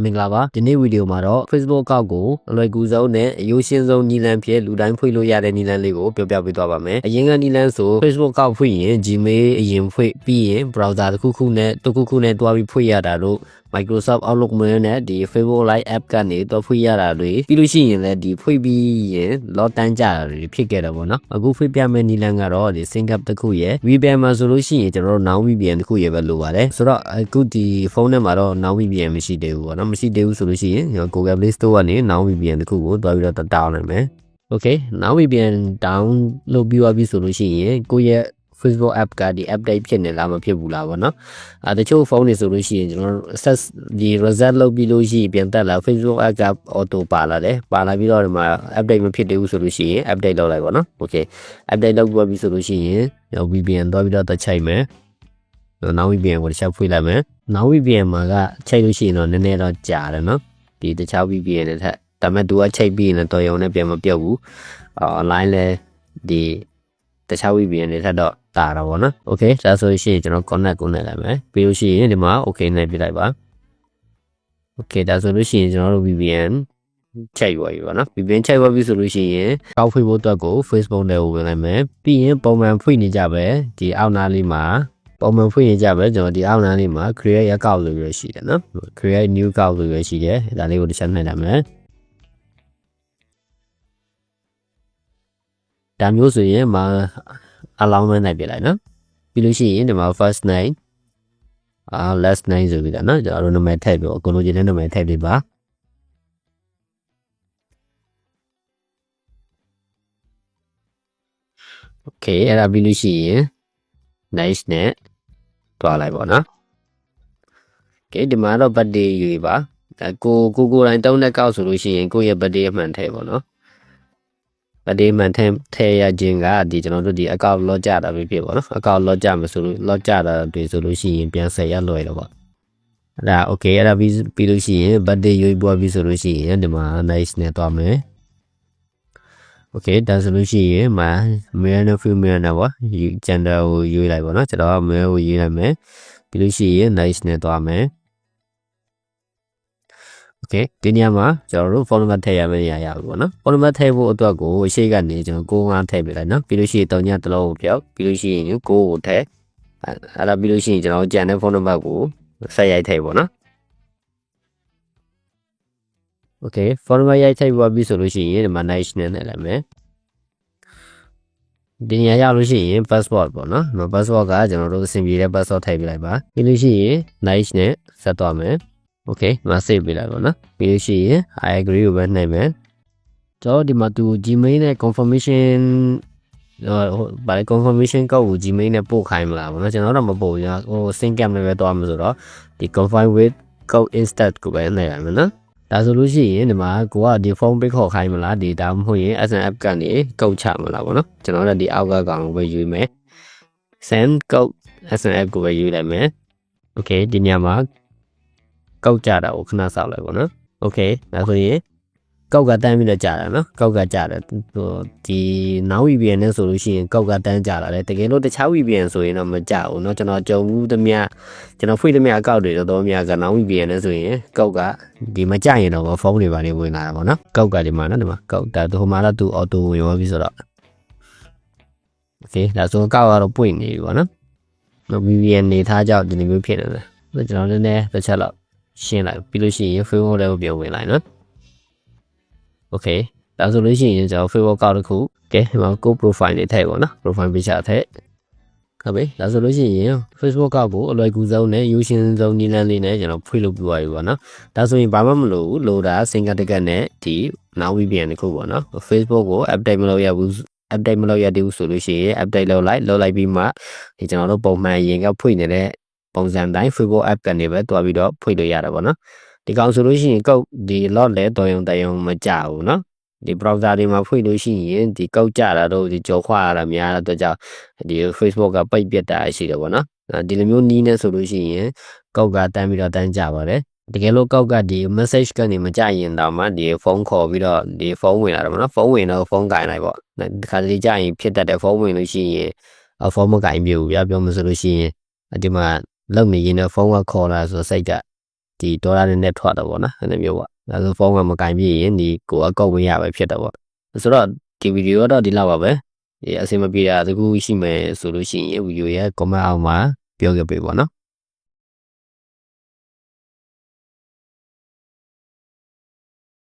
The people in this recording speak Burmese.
မင်္ဂလာပါဒီနေ့ဗီဒီယိုမှာတော့ Facebook အကောင့်ကိုအလွယ်ကူဆုံးနဲ့အရိုးရှင်းဆုံးနည်းလမ်းဖြင့်လူတိုင်းဖွင့်လို့ရတဲ့နည်းလမ်းလေးကိုပြောပြပေးသွားပါမယ်အရင်ကနည်းလမ်းဆို Facebook အကောင့်ဖွင့်ရင် Gmail အရင်ဖွင့်ပြီးရင် browser တစ်ခုခုနဲ့တစ်ခုခုနဲ့တွားပြီးဖွင့်ရတာလို့ Microsoft Outlook Mail နဲ့ဒီ Facebook Live App ကနေတော့ဖွင့်ရတာတွေပြီးလို့ရှိရင်လည်းဒီဖွင့်ပြီးရင် log တန်းကြတာတွေဖြစ်ခဲ့တယ်ပေါ့နော်အခုဖွင့်ပြမယ့်နည်းလမ်းကတော့ဒီ sync up တစ်ခုရယ် VPN မှာဆိုလို့ရှိရင်ကျွန်တော်တို့ now VPN တစ်ခုရယ်ပဲလိုပါတယ်ဆိုတော့အခုဒီဖုန်းထဲမှာတော့ now VPN မရှိသေးဘူးပေါ့နော်မရှိသေးဘူးဆိုလို့ရှိရင်ကျွန်တော် Google Play Store ကနေ now VPN တစ်ခုကိုတွားပြီးတော့တောင်းနိုင်မယ် Okay now VPN down လုပ်ပြီးသွားပြီဆိုလို့ရှိရင်ကိုယ့်ရဲ့ Facebook app ကဒီ update ဖြစ်နေလားမဖြစ်ဘူးလားဗောနော်အဲတချို့ဖုန်းတွေဆိုလို့ရှိရင်ကျွန်တော်တို့ access ဒီ reset လုပ်ပြီးလို့ရှိရင်ပြန်တက်လာ Facebook app က auto ပါလာတယ်ပါလာပြီးတော့ဒီမှာ update မဖြစ်သေးဘူးဆိုလို့ရှိရင် update လုပ်လိုက်ဗောနော် okay update လုပ်ပြီးပြီဆိုလို့ရှိရင်ကျွန်တော် VPN သွားပြီးတော့တက်ချိုက်မယ်နောက် VPN ကိုတစ်ချက်ဖွင့်လိုက်မယ်နောက် VPN မှာကချိတ်လို့ရှိရင်တော့နည်းနည်းတော့ကြာတယ်နော်ဒီတခြား VPN တွေထက်ဒါပေမဲ့သူကချိတ်ပြီးရင်လည်းတော်ရုံနဲ့ပြန်မပြုတ်ဘူး online လဲဒီတခြား VPN တွေထက်တော့ တာတာပေါ့နော် okay ဒါဆိုရင်ကျွန်တော် connect ကိုနဲ့လိုက်မယ်ပြီးလို့ရှိရင်ဒီမှာ okay နဲ့ပြလိုက်ပါ okay ဒါဆိုလို့ရှိရင်ကျွန်တော်တို့ VPN ချိန်ပါပြီပေါ့နော် VPN ချိန်ပါပြီဆိုလို့ရှိရင်ကောက်ဖွင့်ဖို့အတွက်ကို Facebook ထဲကိုဝင်လိုက်မယ်ပြီးရင်ပုံမှန်ဖွင့်နေကြပဲဒီအောက်နားလေးမှာပုံမှန်ဖွင့်နေကြပဲကျွန်တော်ဒီအောက်နားလေးမှာ create account လို့ရရှိတယ်နော် create new account လို့ရရှိတယ်ဒါလေးကိုတစ်ချက်နှိပ်လိုက်မယ်ဒါမျိုးဆိုရင်မ alignment နိုင်ပြလိုက်နော်ပြီးလို့ရှိရင်ဒီမှာ first name အာ last name ဆိုပြီးတော့နော်ကျွန်တော်တို့နာမည်ထည့်ပြီးအကုန်လုံးချင်းတဲ့နာမည်ထည့်ပြီးပါ okay အဲ့ဒါပြီးလို့ရှိရင် nice နဲ့တွားလိုက်ပါနော် okay ဒီမှာတော့ birthday ယူပါဒါကိုကိုကိုတိုင်းတောင်းတဲ့ကောက်ဆိုလို့ရှိရင်ကိုယ့်ရဲ့ birthday အမှန်ထည့်ပါနော် ဗဒေးမှန်ထဲထဲရခြင်းကဒီကျွန်တော်တို့ဒီအကောက်လော့ကြတာပဲဖြစ်ပါတော့အကောက်လော့ကြမဆိုလို့လော့ကြတာတွေဆိုလို့ရှိရင်ပြန်ဆက်ရလွယ်တော့ပေါ့အဲ့ဒါ okay အဲ့ဒါပြီးပြီးလို့ရှိရင် birthday ရွေးပွားပြီးဆိုလို့ရှိရင်ဒီမှာ nice နဲ့တွားမယ် okay ဒါဆိုလို့ရှိရင်မှာ male နဲ့ female နဲ့ပေါ့ gender ကိုရွေးလိုက်ပါတော့ကျွန်တော်က male ကိုရွေးလိုက်မယ်ပြီးလို့ရှိရင် nice နဲ့တွားမယ် okay ဒီနေရာမှာကျွန်တော်တို့ phone number ထည့်ရမယ့်နေရာရပြီပေါ့နော် phone number ထည့်ဖို့အတွက်ကိုရှေ့ကနေကျွန်တော်65ထည့်ပေးလိုက်နော်ပြီးလို့ရှိရင်3ညတစ်လုံးကိုပြောက်ပြီးလို့ရှိရင်9ကိုထည့်အဲ့ဒါပြီးလို့ရှိရင်ကျွန်တော်ကြံတဲ့ phone number ကိုဆက်ရိုက်ထည့်ပေါ့နော် okay phone number ရိုက်ထည့်ပြီးပြီဆိုလို့ရှိရင်ဒီမှာ nice နဲ့နဲ့လိုက်မယ်ဒီနေရာရောက်လို့ရှိရင် passport ပေါ့နော်ဒီ passport ကကျွန်တော်တို့အဆင်ပြေတဲ့ passport ထည့်ပေးလိုက်ပါပြီးလို့ရှိရင် nice နဲ့ဆက်သွားမယ် okay မ save ပေးလိုက်ပါနော်ပြီးလို့ရှိရင် I agree ကိုပဲနှိပ်မယ်ကျွန်တော်ဒီမှာသူ Gmail နဲ့ confirmation ဟိုဗာ confirmation code ကို Gmail နဲ့ပို့ခိုင်းမလားဗောနော်ကျွန်တော်တော့မပို့ဘူးဟို sync cam နဲ့ပဲတွားမှာဆိုတော့ဒီ confirm with code instead ကိုပဲနှိပ်လိုက်မယ်နော်ဒါဆိုလို့ရှိရင်ဒီမှာကိုကဒီဖုန်းပိတ်ခေါ်ခိုင်းမလားဒီဒါမှမဟုတ်ရင် SNF ကနေကုတ်ချမလားဗောနော်ကျွန်တော်လည်းဒီအောက်ကကောင်ကိုပဲယူမယ် send code SNF ကိုပဲယူလိုက်မယ် okay ဒီညမှာ ကောက်ကြတာကိုခဏစောက်လိုက်ပါနော်โอเคဒါဆိုရင်ကောက်ကတန်းပြီးတော့ကြာတာနော်ကောက်ကကြာတယ်ဟိုဒီနောက် VPN နဲ့ဆိုလို့ရှိရင်ကောက်ကတန်းကြာလာတယ်တကယ်လို့တခြား VPN ဆိုရင်တော့မကြာဘူးเนาะကျွန်တော်ကြုံဘူးသမျှကျွန်တော်ဖွင့်သမျှအကောက်တွေတော့တော်များကနောက် VPN နဲ့ဆိုရင်ကောက်ကဒီမကြာရင်တော့ဖုန်းတွေပါနေဝင်လာတာပေါ့နော်ကောက်ကဒီမှာနော်ဒီမှာကောက်ဒါဟိုမှာတော့သူ auto ဝင်ရောပြီဆိုတော့โอเคဒါဆိုကောက်ကတော့ပွင့်နေပြီပေါ့နော် VPN နေထားကြောက်ဒီလိုမျိုးဖြစ်နေတယ်ကျွန်တော်နည်းနည်းတစ်ချက်လောက် ရှင်းလိုက်ပြီးလို့ရှိရင် Facebook လည်းပြန်ဝင်လိုက်နော် Okay ဒါဆိုလို့ရှိရင်ကျွန်တော် Facebook ကောက်တစ်ခုကဲဒီမှာကို profile တွေထည့်ပါနော် profile picture ထည့်ဟုတ်ပြီဒါဆိုလို့ရှိရင် Facebook ကောက်ကိုအလွယ်ကူဆုံးနဲ့ယူရှင်းဆုံးနည်းလမ်းလေးနဲ့ကျွန်တော်ဖွင့်လို့ပြပါပြီပေါ့နော်ဒါဆိုရင်ဘာမှမလိုဘူးလိုတာ single ticket နဲ့ဒီနောက် VPN တစ်ခုပေါ့နော် Facebook ကို update မလုပ်ရဘူး update မလုပ်ရသေးဘူးဆိုလို့ရှိရင် update လုပ်လိုက်လုပ်လိုက်ပြီးမှဒီကျွန်တော်တို့ပုံမှန်ရင်ကဖွင့်နေတဲ့ ပုံစံတိုင်း Facebook app ကနေပဲတွားပြီးတော့ဖွင့်လို့ရတာပေါ့နော်ဒီကောင်ဆိုလို့ရှိရင်ကုတ်ဒီ lot လဲတော်ရုံတရုံမကြဘူးနော်ဒီ browser တွေမှာဖွင့်လို့ရှိရင်ဒီကုတ်ကြတာတော့ဒီကြော်ခွာရတာများတဲ့အတွက်ကြောင့်ဒီ Facebook ကပိတ်ပစ်တာရှိတယ်ပေါ့နော်ဒီလိုမျိုးနီးနေဆိုလို့ရှိရင်ကုတ်ကတန်းပြီးတော့တန်းကြပါတယ်တကယ်လို့ကောက်ကဒီ message ကနေမကြရင်တော့မှဒီဖုန်းခေါ်ပြီးတော့ဒီဖုန်းဝင်လာတယ်ပေါ့နော်ဖုန်းဝင်တော့ဖုန်းကင်လိုက်ပေါ့ဒီခါလေးကြရင်ဖြစ်တတ်တဲ့ဖုန်းဝင်လို့ရှိရင်ဖုန်းမကင်ပြဘူးပြပြောမဆိုလို့ရှိရင်ဒီမှာ လုံနေရင်တော့ဖုန်းကခေါ်လာဆိုစိတ်ကဒီဒေါ်လာနဲ့နဲ့ထွက်တော့ဗောနော်အဲ့လိုမျိုးပေါ့ဒါဆိုဖုန်းကမကင်ပြည့်ရင်ဒီကိုအကောက်ဝင်ရပဲဖြစ်တော့ဗောဆိုတော့ဒီဗီဒီယိုတော့ဒီလောက်ပါပဲဒီအဆင်မပြေတာတကူရှိမယ်ဆိုလို့ရှိရင်ဗီဒီယိုရဲ့ comment အောက်မှာပြောခဲ့ပေးပါနော်